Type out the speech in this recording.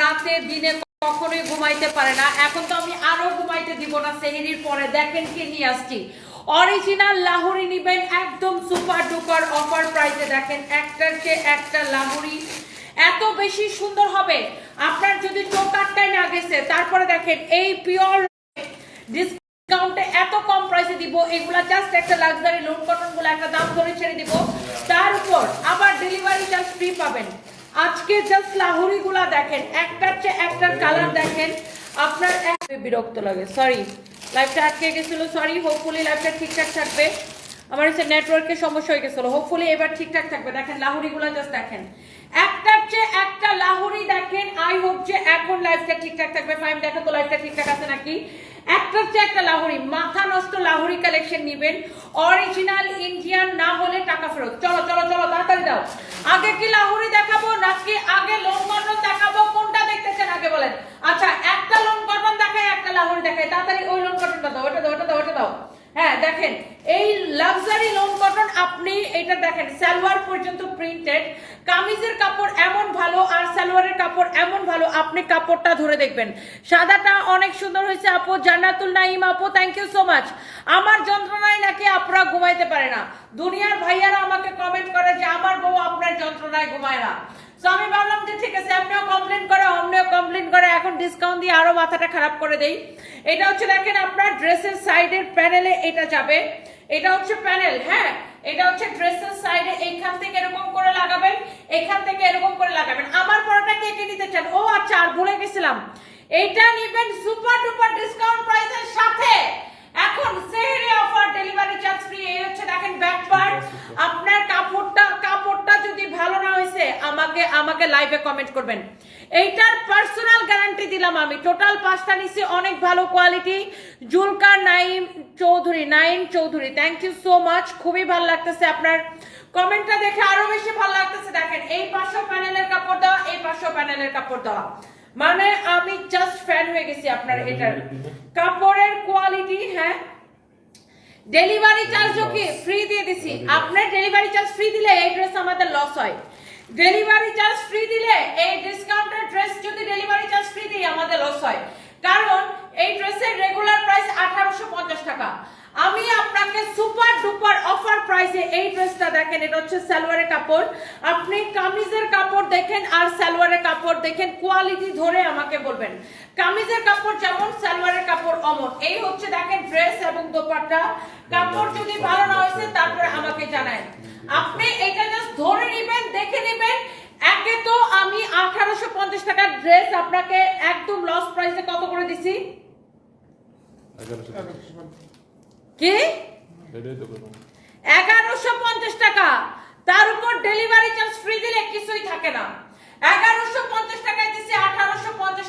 রাতে, দিনে কখনোই ঘুমাইতে পারে না। এখন তো আমি আরও ঘুমাইতে দিব না, সেহেরির পরে। দেখেন কি নিয়ে আসছি। অরিজিনাল লাহুরি নিবেন একদম সুপার ডুপার অফার প্রাইসে দেখেন, একটার চেয়ে একটা লাহুরি এত বেশি সুন্দর হবে। আপনার যদি চোখ আটকায় না গেছে, তারপরে দেখেন, এই পিওর ডিসকাউন্টে এত কম প্রাইসে দিব। এগুলা জাস্ট একটা লাক্সারি লোন কটনগুলো একটা দাম ধরে ছেড়ে দিব। তার উপর আবার ডেলিভারি চার্জ ফ্রি পাবেন। আজকে জাস্ট লাহুরি গুলা দেখেন একটার চেয়ে একটার কালার দেখেন, আপনার বিরক্ত লাগে সরি লাইফটা আটকে গেছিল সরি হোপফুলি লাইফটা ঠিকঠাক থাকবে। আমার হচ্ছে নেটওয়ার্কের সমস্যা হয়ে গেছিল হোপফুলি এবার ঠিকঠাক থাকবে। দেখেন লাহুরি গুলা জাস্ট দেখেন। একটার চেয়ে একটা লাহুরি দেখেন আই হোপ যে এখন লাইফটা ঠিকঠাক থাকবে। ফাইম দেখো তো লাইফটা ঠিকঠাক আছে নাকি? একটার চেয়ে একটা লাহুরি। মাথা নষ্ট লাহুরি কালেকশন নিবেন। অরিজিনাল ইন্ডিয়ান না হলে টাকা ফেরত। চলো চলো চলো, তাড়াতাড়ি দাও। আগে কি লাহুরি দেখাবো নাকি আগে কটন দেখাবো? কোনটা দেখতেছেন আগে বলেন। আচ্ছা একটা কটন দেখায় একটা লাহুরি দেখায় তাড়াতাড়ি ওই লোন কটনটা দাও, ওটা দাও ওটা দাও ওটা দাও। হ্যাঁ দেখেন, এই লাক্সারি কটন আপনি এটা দেখেন, সালোয়ার পর্যন্ত প্রিন্টেড কামিজের কাপড় এমন ভালো আর সালোয়ারের কাপড় এমন ভালো, আপনি কাপড়টা ধরে দেখবেন। সাদাটা অনেক সুন্দর হয়েছে আপু, জান্নাতুল নাইম আপু থ্যাংক ইউ সো মাচ আমার যন্ত্রণায় নাকি আপনারা ঘুমাইতে পারে না। দুনিয়ার ভাইয়ারা আমাকে কমেন্ট করে যে আমার বউ আপনার যন্ত্রণায় ঘুমায় না। আমি ভাবলাম যে ঠিক আছে, আপনিও কমপ্লেন করে, অমনিও কমপ্লেন করে, এখন ডিসকাউন্ট দিয়ে আরও মাথাটা খারাপ করে দেই। এটা হচ্ছে দেখেন, আপনার ড্রেসের সাইডের প্যানেলে এটা যাবে। এটা হচ্ছে প্যানেল হ্যাঁ? এটা হচ্ছে ড্রেসের সাইডে এইখান থেকে এরকম করে লাগাবেন এখান থেকে এরকম করে লাগাবেন। আমার পরোটা কে কে নিতে চান। ও আচ্ছা আর ভুলে গেছিলাম। এইটা নিবেন সুপার ডুপার ডিসকাউন্ট প্রাইসের সাথে। এখন সেহরি অফার ডেলিভারি চার্জ ফ্রি এই হচ্ছে দেখেন ব্যাক পার্ট আপনার কাপড়টা কাপড়টা যদি ভালো না হয়েছে আমাকে আমাকে লাইভে কমেন্ট করবেন। এইটার পার্সোনাল গ্যারান্টি দিলাম আমি। টোটাল পাঁচটা নিচ্ছি অনেক ভালো quality Zulkar Naim Chowdhury Naim Chowdhury thank you so much খুবই ভালো লাগতেছে আপনার কমেন্টটা দেখে আরও বেশি ভালো লাগতেছে। দেখেন, এই পাঁচশো প্যানেলের কাপড় দেওয়া, এই পাঁচশো প্যানেলের কাপড় দেওয়া। মানে আমি জাস্ট ফ্যান হয়ে গেছি আপনার এটার। কাপড়ের কোয়ালিটি হ্যাঁ। ডেলিভারি চার্জও কি? ফ্রি দিয়ে দিছি। আপনার ডেলিভারি চার্জ ফ্রি দিলে এই ড্রেস আমাদের লস হয়। ডেলিভারি চার্জ ফ্রি দিলে, এই ডিসকাউন্টের ড্রেস যদি ডেলিভারি চার্জ ফ্রি দিই, আমাদের লস হয়। কারণ, এই ড্রেসের রেগুলার প্রাইস আঠারোশো পঞ্চাশ টাকা। আমি আপনাকে সুপার ডুপার অফার প্রাইসে এই ড্রেসটা দেখেন, এটা হচ্ছে সালোয়ারের কাপড়। আপনি কামিজের কাপড় দেখেন আর সালোয়ারের কাপড় দেখেন কোয়ালিটি ধরে আমাকে বলবেন। কামিজের কাপড় যেমন, সালোয়ারের কাপড় অমন। এই হচ্ছে দেখেন ড্রেস এবং দোপাট্টা। কাপড় যদি ভালো না হয়েছে, তারপরে আমাকে জানায়। আপনি এটা জাস্ট ধরে নেবেন, দেখে নেবেন একে তো আমি আঠারোশো পঞ্চাশ টাকার ড্রেস আপনাকে একদম লস প্রাইসে কত করে দিছি? কি? এগারোশো পঞ্চাশ টাকা। তার উপর ডেলিভারি চার্জ ফ্রি দিলে কিছুই থাকে না। এগারোশো পঞ্চাশ টাকায় দিছি আঠারোশো পঞ্চাশ